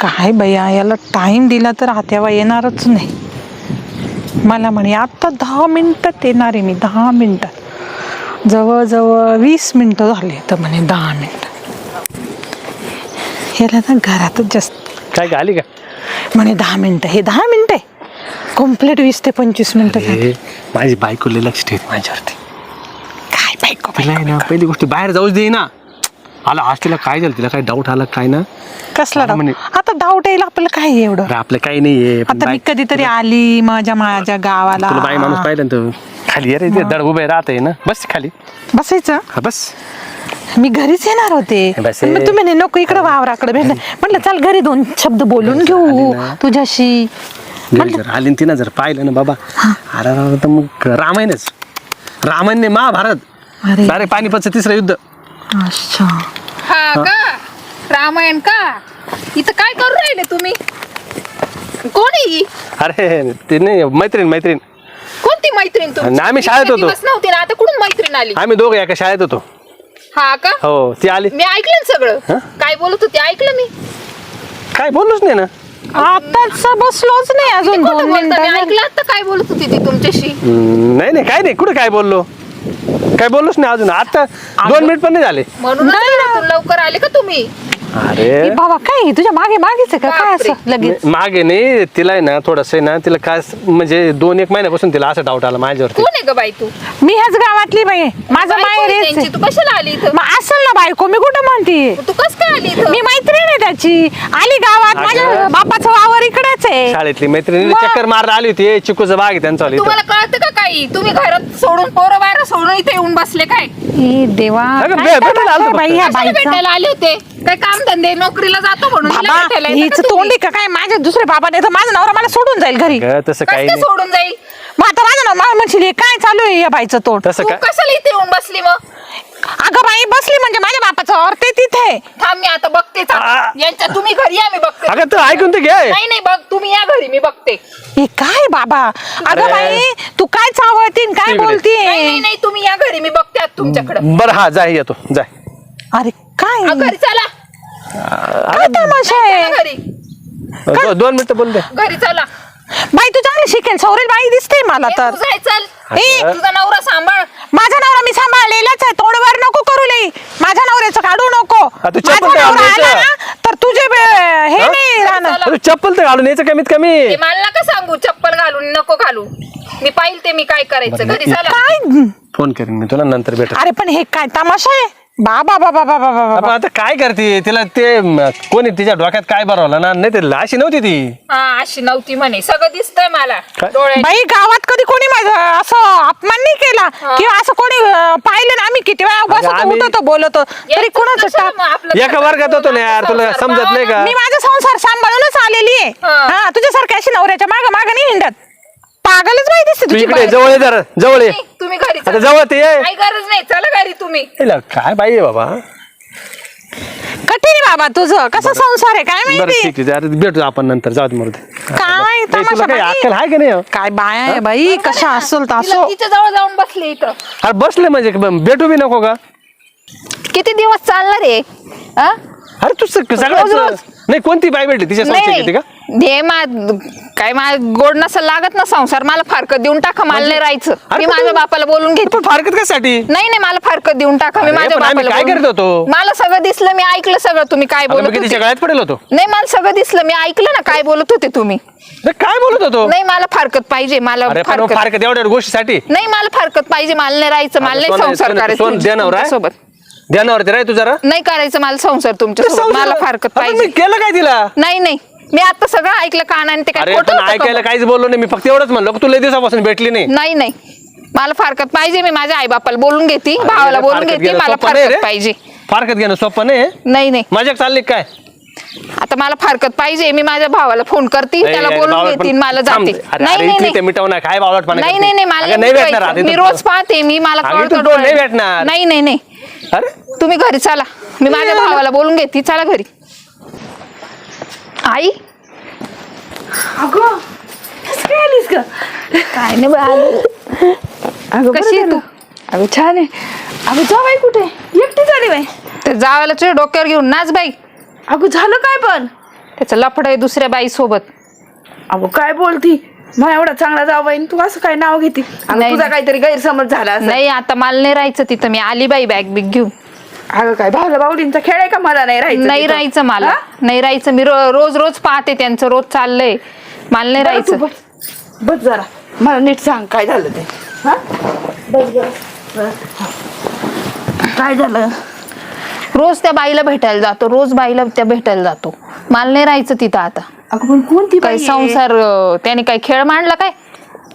काय बया याला टाइम दिला तर आत्यावा येणारच नाही. मला म्हणे आत्ता दहा मिनिटात येणार आहे मी दहा मिनिटात जवळजवळ वीस मिनटं झाले तर म्हणे दहा मिनटं. याला ना घरातच जास्त काय आली का? म्हणे दहा मिनटं. हे दहा मिनटं आहे. कंप्लीट वीस ते पंचवीस मिनटं झाली. ए, माझी बायको लय लक्ष ठेवत माझ्यावरती. काय बायको ना पहिली गोष्ट बाहेर जाऊच दे ना आला आज तिला काय झालं? तिला काय डाऊट आला काय ना? कसला म्हणे- आता डाऊट येईल आपल्याला काय आहे एवढं? अरे आपलं काही नाहीये पण आता मी कधीतरी आली माझ्या माझ्या गावाला. तुला बाई माणूस पाहिलं ना खाली अरे ते दड उभे राहते ना. बस खाली. बसायचं? हा बस. मी घरीच येणार होते. बस पण मग तुम्ही म्हणे, नको इकडे वावराकडे. भेट म्हटलं चल घरी दोन शब्द बोलून घेऊ तुझ्याशी. घरी जर आली न तिनं जर पाहिलं ना बाबा अरे तर मग रामायणच. रामायण नाही महाभारत. अरे. अरे पानिपतचं तिसरं युद्ध. अच्छा. हा का? रामायण का? इथं काय करू राहिले तुम्ही? कोण? ही? अरे ते नाही मैत्रीण मैत्रीण. कोणती मैत्रीण तुमची? आम्ही शाळेत होतो. दिवस नव्हती ना आता कुठून मैत्रीण आली? आम्ही दोघं एका शाळेत होतो. हा का? हो ती आली. मी ऐकलं ना सगळं. हं? काय बोलत होती ऐकलं मी. काय बोललोच नाही ना. आताच बसलोच नाही अजून खोटं दोन बोलता, मी मिनिटं ऐकलं आता काय बोलत होती ती तुमच्याशी? हम्म, नाही नाही काय नाही. कुठे काय बोललो? काय बोललोच नाही अजून. आता दोन मिनिट पण नाही झाले. म्हणून लवकर आले का तुम्ही? अरे. बाबा काय तुझ्या मागे मागेच आहे का? काय. असं लगेच? मागे नाही तिला आहे ना थोडस आहे ना तिला काय म्हणजे दोन एक महिन्यापासून तिला असं डाऊट आला माझ्यावरती. कोण आहे ग बाई तू? मी ह्याच गावातली बाई. आहे. माझं बाई कोण माहेर आहे हेच त्यांची? आहे. तू कशाला आली इथं? मग असेल ना बायको मी कुठं म्हणतीये तू कस काय आली इथं? मी मैत्रीण आहे त्याची. आली गावात अगं. माझ्या बापाचं वावर इकडेच आहे. शाळेतली मैत्रिणी मग? चक्कर मारायला आली होती. चिकूचा बाग आहे त्यांचा वाला तुम्हाला कळतं का काही? तुम्ही घरात सोडून पोरं बाहेर सोडून इथे येऊन बसले काय? ए देवा. अगं, काय भे- भेटायला आलतो तमाशा आहे बाई फक्त. ह्या कशाला बाईचा? भेटायला आले होते? काय काम धंदे नोकरीला जातो म्हणून हिला बाबा भेटायला येता हीच का तुम्ही? तोंडी का काय? माझ्या दुसरे बाबा नाही तर माझा नवरा मला सोडून जाईल घरी. ग, तसं कसं काय नाही. सोडून जाईल? मग आता माझं नाव मला म्हणशील हे काय चालू आहे या बाईचं तोंड? तसं तू काय कशाला इथे येऊन बसली मग? अगं बाई बसली म्हणजे माझ्या बापाचं वावर ते तिथे थांब मी आता बघते थांब. आ. यांच्या तुम्ही घरी या मी बघते. अगं तू ऐकून तर घे. नाही नाही बघ तुम्ही या घरी मी बघते. हे काय बाबा? अगं अरे. बाई तू काय चावळतीन काय. नाही नाही बोलतीये नाही तुम्ही या घरी मी बघते आता तुमच्याकडे. बरं हा जाय येतो. जाय अरे काय? घरी चला. काय तमाशा आहे चला घरी. दो- दोन मिनिटं बोल दे. घरी चला. बाई तू चांगली शिकेल. सौरेल बाई दिसते मला ए, तर. तुझं आहे, चल. ए, अगं. तुझा नवरा सांभाळ. माझा नवरा मी सांभाळलेलाच आहे. तोंडवर नको करू लई. माझ्या नवऱ्याचं काढू नको. हा, तू माझा चप्पल तर घालून नवरा आला यायचं. ना, तर तुझे बे- हे? नाही राहणार. चला. तू चप्पल तर घालून यायचं कमीत कमी. ते मला नका सांगू. चप्पल घालून नको घालू. मी पाहिल ते मी काय करायचं. घरी चला. काय? फोन करीन मी तुला नंतर भेट. अरे पण हे काय तमाशा आहे? बाबा बाबा बाबा बाबा आता काय करते? तिला ते म, कोणी तिच्या डोक्यात काय बरवलं ना? नाही ते अशी नव्हती ती. हा अशी नव्हती म्हणे. सगळं दिसतंय मला. काय? बाई गावात कधी कोणी माझं असं अपमान नाही केला? किंवा असं कोणी अं, पाहिलं ना आम्ही? किती वेळा बसतो आम्ही- बोलतो. तरी कुणाचं टाक? एका वर्गात होतो ना यार, तुला समजत नाही का? मी माझा संसार सांभाळूनच आलेली आहे. हा. हा तुझ्यासारख्या अशी नवऱ्याच्या माग माग नाही हिंडत. पागलच बाई दिसते तू तुझी इकडे बाई. जवळ ये जरा जवळ ये. तुम्ही घरी आता चला. जवळ ते ये. काही गरज नाही चला घरी तुम्ही. हिला काय बाई आहे बाबा? कठीण आहे बाबा तुझं. कसं संसार आहे काय बरं माहिती? ठीक आहे. अरे भेटू आपण नंतर. जाऊ दे मरू दे. काय ए, तुला तमाशा काही बाई? अक्कल आहे की नाही? हो? काय बाय आहे बाई? कशा असेल तिला असो. तिच्या जवळ जाऊन बसले इथं. अरे बसले म्हणजे ब- भेटू बी नको का? किती दिवस चालणार आहे? हा? अरे तू सग- रोज सगळ्याच रोज. नाही कोणती बाई भेटली? तिच्या नाही संशय का? नाही हे मा काय मा गोड नसं लागत ना संसार. मला फारकत देऊन टाका मला नाही राहायचं. अरे मी माझ्या बापाला बोलून घेते. पण फारकत कशासाठी? नाही नाही मला फारकत देऊन टाका मी अरे, माझ्या पण आम्ही बापाला काय बोलून- करत होतो? मला सगळं दिसलं मी ऐकलं सगळं तुम्ही काय बोलत तिच्या होते? गळ्यात पडेल होतो. नाही मला सगळं दिसलं मी ऐकलं ना काय बोलत होते तुम्ही? अरे, काय बोलत होतो? नाही मला फारकत पाहिजे मला अरे पण फारकत फारकत एवढ्या गोष्टीसाठी? नाही मला फारकत पाहिजे मला नाही राहायचं मला नाही संसार करायचं आहे? सोबत ध्यानावरती तू जरा. नाही करायचं मला संसार तुमच्यासोबत मला फारकत अरे, पाहिजे मी केलं काय तिला? नाही नाही. मी आता सगळं ऐकलं कानाने ते काय अरे खोटं पण होतं का? ऐकायला? काहीच बोललो नाही. मी फक्त एवढंच म्हणलो की तुला दिवसापासून भेटली नाही. नाही नाही. मला फारकत पाहिजे मी माझ्या आई बापाला बोलून घेते भावाला बोलून फारकत घेते घेणं मला सोपं नाही रे. फारकत पाहिजे. फारकत घेणं सोपं नाही. नाही नाही. माझ्या चालली काय? आता मला फारकत पाहिजे मी माझ्या भावाला फोन करते त्याला बोलून बावळट घेते मला थांब. जाते. अरे, नाही अरे, नाही इथली ते नाही मिटवणार काय बावळटपणा नाही करते? नाही नाही मला अगं, नाही भेटणार मी रोज पाहते मी मला अगं, कळतं इथून तो नाही. भेटणार. नाही नाही नाही. अरे? तुम्ही घरी चला. मी माझ्या भावाला बोलून घेते. चला घरी. आई? अगं कसं काय आलीस ग? काय नाही बाई, आलो. अगं कशी आहे तू? अगं छान आहे. अगं जा बाई कुठे? एकटी झाली बाई. ते जावायला तुझ्या डोक्यावर घेऊन नाच बाई. अगं झालं काय पण? त्याचं लफड आहे दुसऱ्या बाई सोबत अगो काय बोलती? मला एवढा चांगला जावा तू असं काय नाव घेते? अगं, नाही. तुझा काहीतरी गैरसमज झाला असेल. नाही आता मला नाही राहायचं तिथं. मी आली बाई बॅग बिग घेऊन. अगं काय भावला खेळ आहे का? मला नाही राहायचं नाही तिथं? राहायचं मला. हा? नाही राहायचं. मी रो- रोज रोज पाहते त्यांचं रोज चाललंय. मला नाही बरं, तू राहायचं. बस. बस जरा. मला नीट सांग काय झालं ते? हा? बस जरा. बस. काय झालं? रोज त्या बाईला भेटायला जातो. रोज बाईला त्या भेटायला जातो. मला नाही राहायचं तिथं आता. अगं पण कोणती काही बाई आहे? संसार अं, त्याने काही खेळ मांडला काय?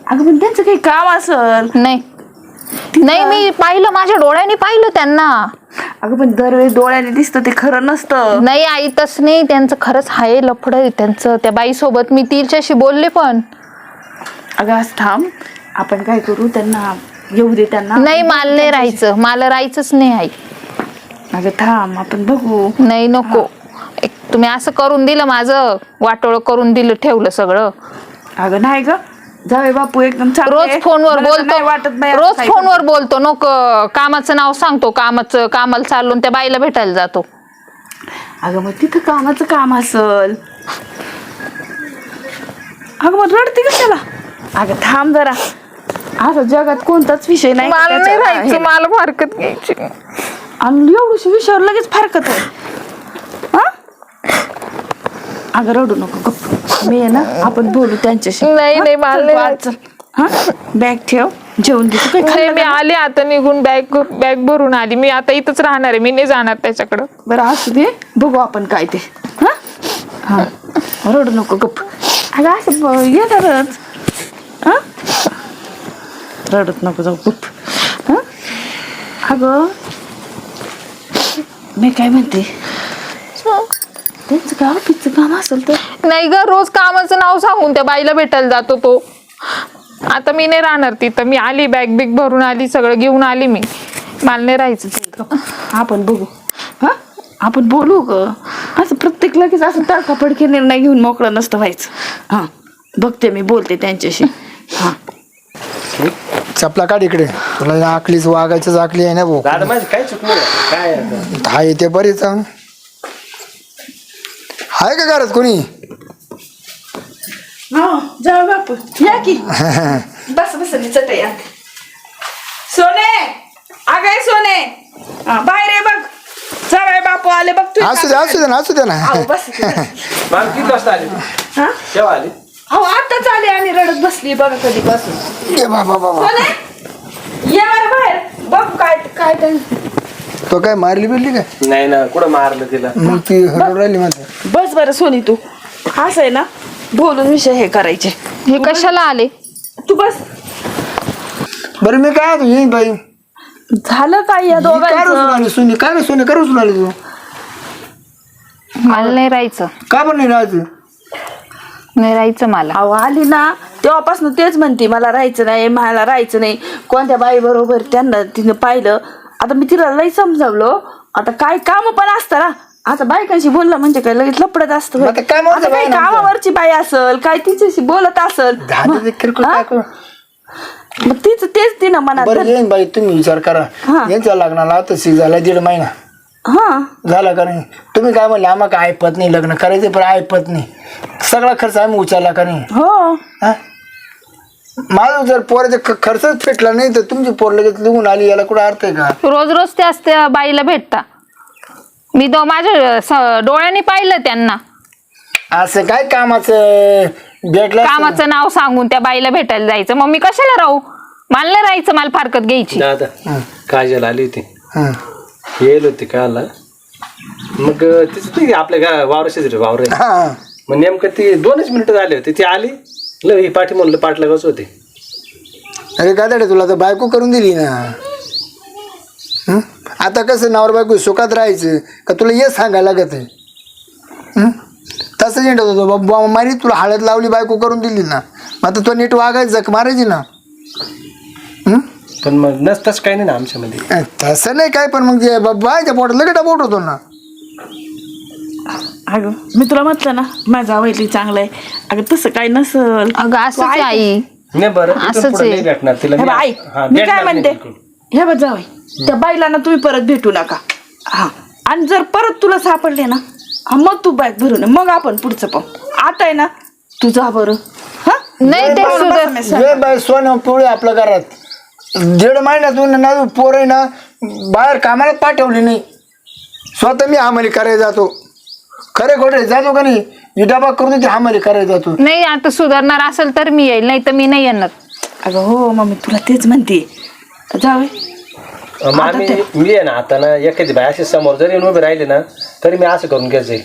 अगं पण त्यांचं काही काम असल. नाही. नाही मी पाहिलं माझ्या डोळ्यांनी पाहिलं त्यांना. अगं पण दरवेळेस डोळ्याने दिसतं ते खरं नसतं. नाही आई तस नाही. त्यांचं खरंच आहे लफड त्यांचं. त्या बाई सोबत मी तिच्याशी बोलले पण. अगं आज थांब. आपण काय करू? त्यांना येऊ दे त्यांना. नाही मला नाही राहायचं. मला राहायचंच नाही आई. अगं थांब. आपण बघू. नाही नको. एक तुम्ही असं करून दिलं माझं. वाटोळ करून दिलं ठेवलं सगळं. अगं नाही ग. जावे बापू एकदम रोज आहे. फोनवर मला तर नाही वाटत बोलतो रोज असं फोनवर बोलतो. नको कामाचं नाव सांगतो. कामाचं कामाला चालून त्या बाईला भेटायला जातो. पण. अगं मग तिथं कामाचं काम असल. अगं मग रडते कशाला अगं थांब जरा. आता जगात कोणताच विषय नाही का मला नाही त्याच्यावर. राहायचं. आहे. मला फारकत घ्यायची. आणि एवढ्याशा विषयावर लगेच फारकत आहे? अगं रडू नको गप्प. मी आहे ना आपण बोलू त्यांच्याशी. नाही? नाही, मला नाही. हा? बॅग ठेव. जेवण घे. तू काय नाही, खाल्लं मी का? आले आता निघून बॅग बॅग भरून आली. मी आता इथंच राहणार आहे. मी नाही जाणार त्याच्याकडं. बरं असू दे. बघू आपण काय ते. हा? हा. रडू नको गप्प. अगं असं ब- येणारच हा? रडत नको जाऊ गप्प. हा? अगं मी काय म्हणते? त्यांचं काय ऑफिसचं काम असेल तर? नाही ग रोज कामाचं नाव सांगून त्या बाईला भेटायला जातो तो. आता मी नाही राहणार तिथं. मी आली बॅग बिग भरून आली सगळं घेऊन आली मी. मला नाही राहायचं तिथं. आपण बघू. हा? आपण बोलू ग. असं प्रत्येक लगेच असं तडकाफडके निर्णय घेऊन मोकळं नसतं व्हायचं. हा. बघते मी बोलते त्यांच्याशी. हा. चपला काढ इकडे. तुला आकलीच वागायचीच आकली आहे ना भाऊ? दादा माझी काय चुकलं? काय आता? हा येते बरीच आहे का घरात कोणी? हो जाऊ बापू. या की. बस बस मी चटई आणते. सोने! अगं सोने! हा, बाहेर आहे बघ. जावाय बापू आले बघ तू असू दे असू दे ना असू दे ना. अहो, बस इथे. मला किती वाजता आली? तू? हा? केव्हा आली? अहो आताच आले आणि रडत बसली बघा कधी बसून ये बाबा बाबा. सोने! ये बरं बाहेर. बघ काय काय ते तो काय मारली बिरली काय? नाही ना कुठं मारलं तिला? मग ती रडू राहिली बस बरं सोनी तू. असं आहे ना बोलून विषय हे करायचे. हे कशाला आले? तू बस. बरं मी काय तू येईन बाई? झालं काय या काय रुसून दोघांचं आली सोनी? काय रे सोनी? काय रुसून आली तू? मला नाही राहायचं. का पण नाही राहायचं? नाही राहायचं मला. अहो आली ना तेव्हापासून तेच म्हणते मला राहायचं नाही मला राहायचं नाही. कोणत्या बाई बरोबर त्यांना तिनं पाहिलं आता मी तिला लई समजावलो आता काय काम पण असतं ना आता बायकांशी बोललं म्हणजे काय लगेच लपडत असतं मग आता काय म्हणते आता काही बाई नंतर? कामावरची बाई असल काय तिच्याशी बोलत असल दहा ते किरकोळ? काय करू? मग तिच तेच तिनं मनात बरं धरलं. येईन बाई तुम्ही विचार करा हा. यांच्या लग्नाला आता सी झाला दीड महिना हा झाला का नाही तुम्ही काय म्हणले आम्हाला काय ऐपत नाही लग्न करायचं पण ऐपत नाही सगळा खर्च आम्ही उचलला का नाही हो हा? माझं जर पोराचा खर्चच फेटला नाही तर तुमची पोर लगेच निघून आली याला कुठं अर्थ आहे का? रोज रोज त्याच त्या बाईला भेटता. मी दो माझ्या स- डोळ्यांनी पाहिलं त्यांना. असं काय कामाचं भेटलं असतं. कामाचं नाव सांगून त्या बाईला भेटायला जायचं. मग मी कशाला राहू? मला नाही राहायचं मला फारकत घ्यायची. दादा काजल आली होती. हं. येईल होती काला मग तिचं ती आपल्या गा वावर शेजारी वावर आहे. हा. मग नेमकं ती दोनच मिनिटं झाले होते. ती आली? ल ही पाठी म्हणलं पाठलागाच होते. अरे काय दाडे तुला तर बायको करून दिली ना. हं? आता कसं नावर बायको सुखात राहायचं का तुला ये सांगायला लागत आहे? हं? तसं येत होतो बाबा मारी तुला हळद लावली बायको करून दिली ना. मग आता तो नीट वागायचं जख मारायची ना. हं? पण मग नसताच काही नाही ना आमच्यामध्ये. अ, तसं नाही काय पण मग जे बायच्या पोटात लगेच बोट होतो ना. अगं मी तुला म्हटलं ना माझा वैली चांगला आहे. अगं तसं काय नसल. अगं असंच आहे. आई नाही बरं इथून असंच पुढं आहे. नाही भेटणार तिला. हे मी- बघ, ऐक. हा, मी भेटणार काय नाही म्हणते? बिलकुल. हे बघ जावई त्या बाईला ना तुम्ही परत भेटू नका. हा. आणि जर परत तुला सापडले ना हा मग तू बॅग भरून ये. मग आपण पुढचं पाहू. आता आहे ना तू जा बरं. हा? नाही ते बरं, सुधर. बरं, मी ये बाई सोनं पिवळे आपल्या घरात. दीड महिन्यातून ना पोर आहे ना बाहेर कामाला पाठवली नाही. स्वतः मी हामाली करायला जातो. खरे खोटे जातो का नाही? मी डबा करून ते हामाली करायला जातो. नाही आता सुधारणार असेल तर मी येईल नाही तर मी नाही येणार. अगं हो मम्मी तुला तेच म्हणते. जावे मामी मी आहे ना आता ना एखादी बाई अशी समोर जरी येऊन उभी राहिली ना तरी मी असं करून घेत जाईल.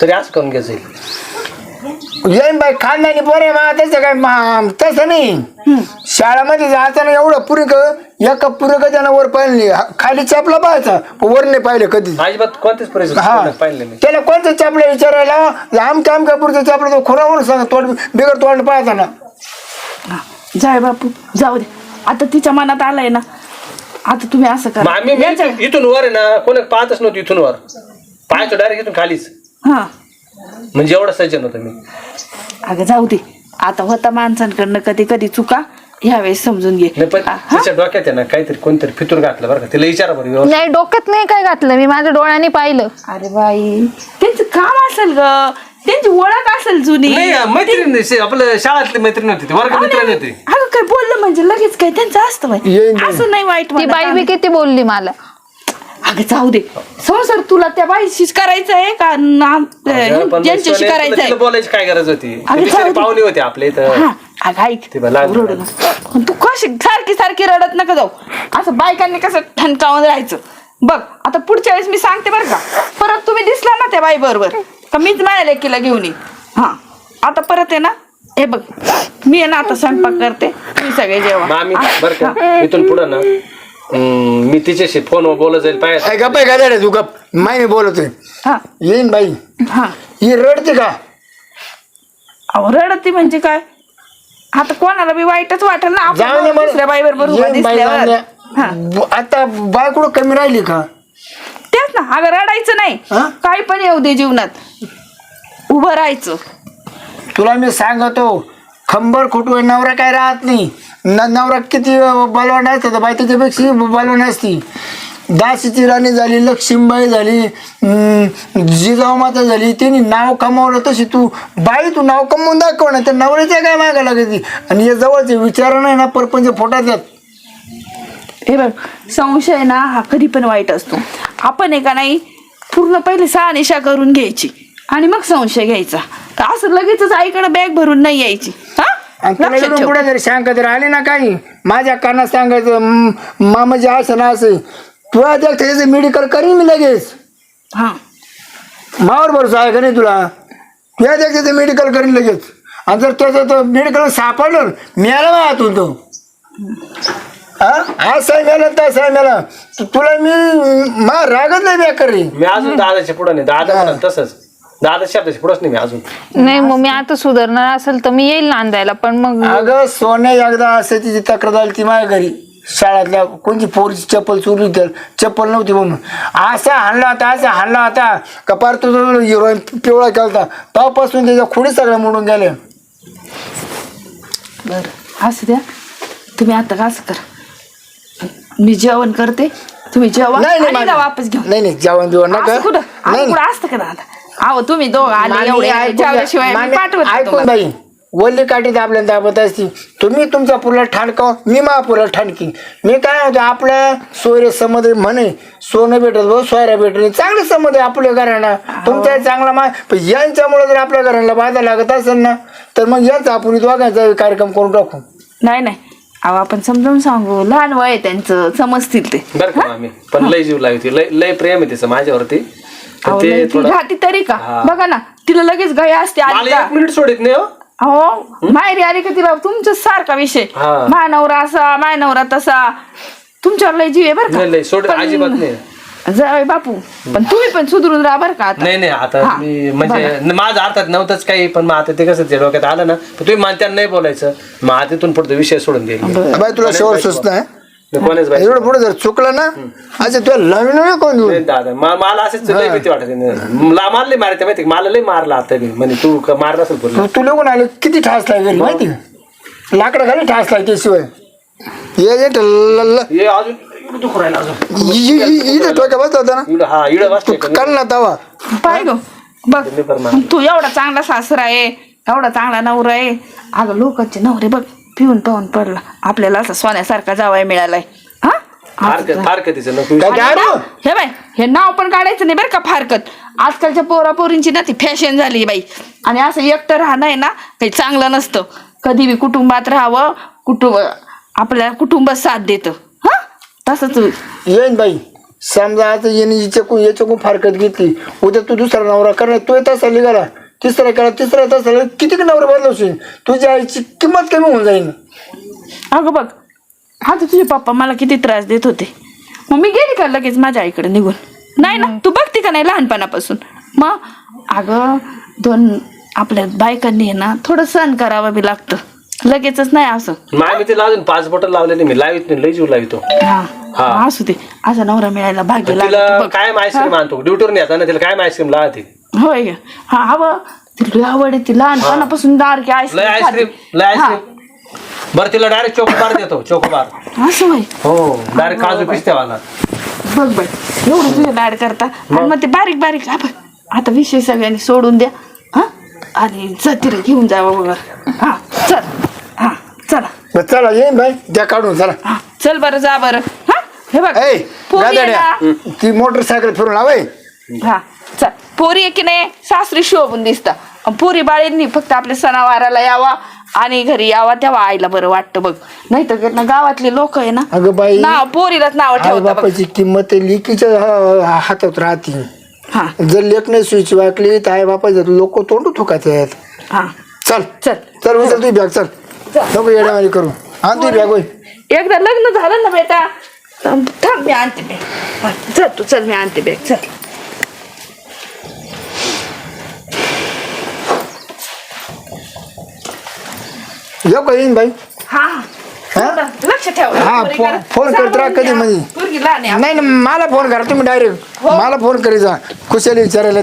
तरी असं करून घेत जाईल. येईन बाई खानदानी पोरे मा तसं काय मा- तसं नाही. शाळेमध्ये जाताना एवढं पुरेक एका पुरेक त्यानं वर पाहिली खाली चपला पाहायचा वर नाही पाहिलं कधी. अजिबात कोणतीच हा. परिस्थिती पाहिलं मी त्याला कोणतं चपला विचारायला? आमच्या आमच्या पुढचं चपला तो खोरावून सांग तोंड बिगर तोंड पाहता ना जाय बापू जाऊ दे. आता तिच्या मनात आलंय ना. आता तुम्ही असं करा. मी इथून- इथून वर आहे ना कोणी पाहतच नव्हतं इथून वर. पाहायचो डायरेक्ट इथून खालीच. हा. म्हणजे एवढं सज्जन होतं मी. अगं जाऊ दे. आता होता माणसांकडनं कधी कधी चुका ह्यावेळेस समजून घे. नाही पण? तिच्या डोक्यात आहे ना काहीतरी कोणतरी फितूर घातलं बरं का? तिला विचारा बरं व्यवस्थित. नाही डोक्यात नाही काय घातलं. मी माझ्या डोळ्याने पाहिलं. अरे बाई त्यांचं काम असेल ग. त्यांची ओळख असेल जुनी. नाही मैत्रीण शे- आपलं शाळातली मैत्रीण होती ती वर्ग मित्र होती. अगं काय बोललं म्हणजे लगेच काय? त्यांचं असतं बाई. येईन बाई. असं नाही वाईट ती बाई बी आलं. किती बोलली मला. अगं जाऊ दे संसार तुला त्या बाईशीच करायचं आहे का? ना पण ज्यांच्याशी सोन्या, करायचं तिला आहे बोलायची काय गरज होती? अगं, ती बिचारी जाऊ दे. पाहुणे होते इथं. हा अगं ऐक. ती बा लहान रडू नको. पण तू कशी सारखी सारखी रडत नका जाऊ. असं बायकांनी कसं ठणकावून राहायचं? बघ आता पुढच्या वेळेस मी सांगते बरं का. परत तुम्ही दिसला ना त्या बाई बरोबर का मीच माझ्या लेकीला घेऊन येईन? हा आता परत आहे ना. हे बघ मी आहे ना आता स्वयंपाक करते. तुम्ही सगळे जेवा मामी बर का. इथून पुढं ना. हम्म, मी तिच्याशी फोनवर बोलत जाईल पाहिजे काय गप्प आहे काय तू गप माय मी बोलतोय. हा. येईन बाई. हा. ही रडते का? अहो रडती म्हणजे काय? आता कोणाला बी वाईटच वाटेल ना जाऊ दे आपण बरं. दुसऱ्या बाई बरोबर येईन बाई जाऊ दिसल्यावर हा. आता बाय कुठं कमी राहिली का? तेच ना अगं रडायचं नाही. हा? काही पण येऊ दे जीवनात. उभं राहायचं. तुला मी सांगतो खंबर खोटू नवरा काय राहत नाही. न नवरा किती बलवान असतात तर बाई त्याच्यापेक्षा बलवान असती. दासीची राणी झाली लक्ष्मीबाई झाली जिजाऊमाता जिजाऊ माता झाली तिने नाव कमावलं तशी तू बाई तू नाव कमवून दाखव ना त्या नवऱ्याच्या काय मागा लागते आणि या जवळचे विचार नाही ना परपंच फोटात हे बघ संशय ना हा कधी पण वाईट असतो. आपण एका नाही पूर्ण पहिले शहानिशा करून घ्यायची. आणि मग संशय घ्यायचा. तर असं लगेचच आईकडे बॅग भरून नाही यायची. हा? आणि तुला लक्षात इकडून ठेव. पुढे जरी शंका जर आली ना काही. माझ्या कानात सांगायचं म, मामाजी असं ना असं. तुला त्या त्याचं मेडिकल करीन मी लगेच. हा. मावर भरोसा आहे का नाही तुला? या त्याचं मेडिकल करीन लगेच. आणि जर त्याचं तो मेडिकल सापडलं मिळालं ना आतून तो. हा? आज आहे मेला तसा आहे मेला. तु- तुला मी मा रागत नाही बेकार रे मी अजून दादाच्या पुढं नाही. दादा म्हणा तसंच. दादा शब्दाच्या पुढंच नाही मी अजून. नाही मग मी आता सुधारणार असेल तर मी येईल नांदायला पण मग अगं सोने एकदा असं तिची तक्रार झाली ती माझ्या घरी. शाळेतल्या कोणती पोरीची चप्पल चोरली होती चप्पल नव्हती म्हणून. असा हाणला होता असा हाणला होता. का पार तुझा हिरोईन पिवळा केलता तेव्हापासून त्याच्या खुडी सगळ्या मोडून गेल्या. बरं असं द्या. तुम्ही आता असं करा? मी जेवण करते तुम्ही जेवा नाही जा. वापस घेऊन. नाही नाही जेवण बिवण नका. असं कुठं? नाही. कुठं असतं का दादा? अहो तुम्ही दोघं आले मामी, एवढे. ऐकून घ्या. मामी, पाठवत नाही ऐकून तुम्हाला. बाई वल्ली काठीत आपल्याला दाबत असती. तुम्ही तुमचा पुरला ठाणकाव मी मा पुरला ठाणकी मी काय होतो आपल्या सोयरे समज म्हणे. सोनं भेटत भाऊ सोयऱ्या भेटत चांगले समज आहे आपल्या घराणा तुमच्या चांगला मा पण यांच्यामुळे जर आपल्या घराला बाधा लागत असेल ना तर मग यांचा आपण वागायचा कार्यक्रम करून टाकू. नाही नाही. अहो आपण समजावून सांगू. लहान वय आहे त्यांचं. समजतील ते. बरं का मामी. पण लय जीव लावती लय लय प्रेम आहे तिचं माझ्यावरती. अहो, ते नाही, ती थोडं राहती तरी का? हा. बघा ना तिला लगेच गया असते आली मला का? एक मिनिट सोडित नाही हो. अहो माहेरी आली का तिला? तुमच्या सारखा विषय. हा. मानवरा असा मायनवरा तसा. तुमच्यावर लय जीव आहे बरं नाही सोड अजिबात नाही. जाय बापू. पण तुम्ही पण सुधरून राहा बरं का आता. नाही नाही आता हा, मी म्हणजे न- माझं अर्थात नव्हतंच काही पण मग आता ते कसं ते डोक्यात आलं ना तर तुम्ही मानत्यानं नाही बोलायचं. मग आता तिथून पुढे विषय सोडून देईल बाई तुला शेवट सुचना आहे मी कोणीच बाई? एवढं पुढे जर चुकलं ना अच्छा तुला नवीन कोण देऊ नाही दादा मा- मला असंच लय भीती वाटत. मला मारले मारते माहिती का? मला लय मारला आता मी. म्हणजे तू क- मारला असेल पूर्ण तू तू लोकून आले किती ठास लागेल माहिती का लाकडा खाली ठास लागते शिवाय. ये ये ट- ल- ल- हे अजून इकडं दुखू राहिलं अजून. इ- इ- इ- इथं टोक्या बसला होता ना? इकडं हा तू ना तवा. पाय गो. बघ. तू एवढा चांगला सासरा आहे एवढा चांगला नवरा आहे. अगं लोकांचे नवरे बघ. पिऊन पाहून पडला. आपल्याला असं सोन्यासारखा जावाय मिळालाय. हा? फारकत फारकतीचं नको. काय आणि काय ना, हे बाय हे नाव पण काढायचं नाही बरं का फारकत. आजकालच्या पोरा पोरींची ना ती फॅशन झाली बाई. आणि असं एकटं राहणं आहे ना काही चांगलं नसतं. कधी बी कुटुंबात राहावं कुटुंब आपल्या कुटुंब साथ देतं. हा? तसंच येईन बाई. समजा आता येणे याच्याकून याच्याकून फारकत घेतली. उद्या तू दुसरा नवरा करणार तो तसा निघाला. तिसरा करा तिसरा तसा किती नवरा बदलवशील? तुझ्या आईची किंमत कमी होऊन जाईल अगं बघ आता तुझे पप्पा मला किती त्रास देत होते. मग मी गेली का लगेच माझ्या आईकडे निघून? नाही ना तू बघते का नाही लहानपणापासून? मग अगं दोन आपल्या बायकांनी आहे ना थोडं सहन करावं बी लागतं. लगेचच नाही असं. मामी तिला अजून पाच बॉटल लावलेली मी लावित नाही लई जीव लावितो. हा हा. असू दे असा नवरा मिळायला भाग्य तिला लागतं बघ. कायम आईस्क्रीम आणतो. ड्युटीवर नाही आता ना तिला कायम आईस्क्रीम लावते. होय. ग हा हवं. तिला आवड आहे ती लहानपणापासून दार की लय आईस्क्रीम लय आईस्क्रीम. बरं तिला डायरेक्ट चोकोबार देतो चोकोबार असं होय? हो डायरेक्ट काजू पिस्त्यावाला बघ बघ एवढं तुझे लाड करता. आणि मग? ते बारीक बारीक बघ. आता विषय सगळ्यांनी सोडून द्या. हा? आणि जतीला घेऊन जावं बघा हा चल. हा चला. मग चला येईन बाई. द्या काढून चला. हा चल बरं जा बरं. हा हे बघ. ऐ पोरी आहे गादड्या ना? ती मोटरसायकल फिरून लावाय हा. पोरी आहे की नाही सासरी शोभून दिसता. अन पोरी बाळींनी फक्त आपल्या सणावाराला यावा आणि घरी यावा तेव्हा आईला बरं वाटतं बघ. नाही तर ना गावातले लोक आहे ना अगं बाई नाव पोरीलाच नाव आई बघ. बापाची किंमत लिकीच्या हा- हातात राहते. हा. जर लेख नाही सुईची वाकली तर आई बापाचे लोक तोंड थुकायचे आहेत. हा. चल. चल. चल उचल तुझी बॅग चल. नको येड्यावारी करू. आण तुझी बॅग होय. एकदा लग्न झालं ना बेटा थांब थांब, मी आणते बॅग चल तू चल मी आणते बॅग चल. येऊ का येईन बाई हा हा? लक्ष ठेव हा, पोरी फोन- करा. फोन करत राहा कधी. मधी. आहे नाही नाही मला फोन करा तुम्ही डायरेक्ट मला फोन करी जा खुशाली विचारायला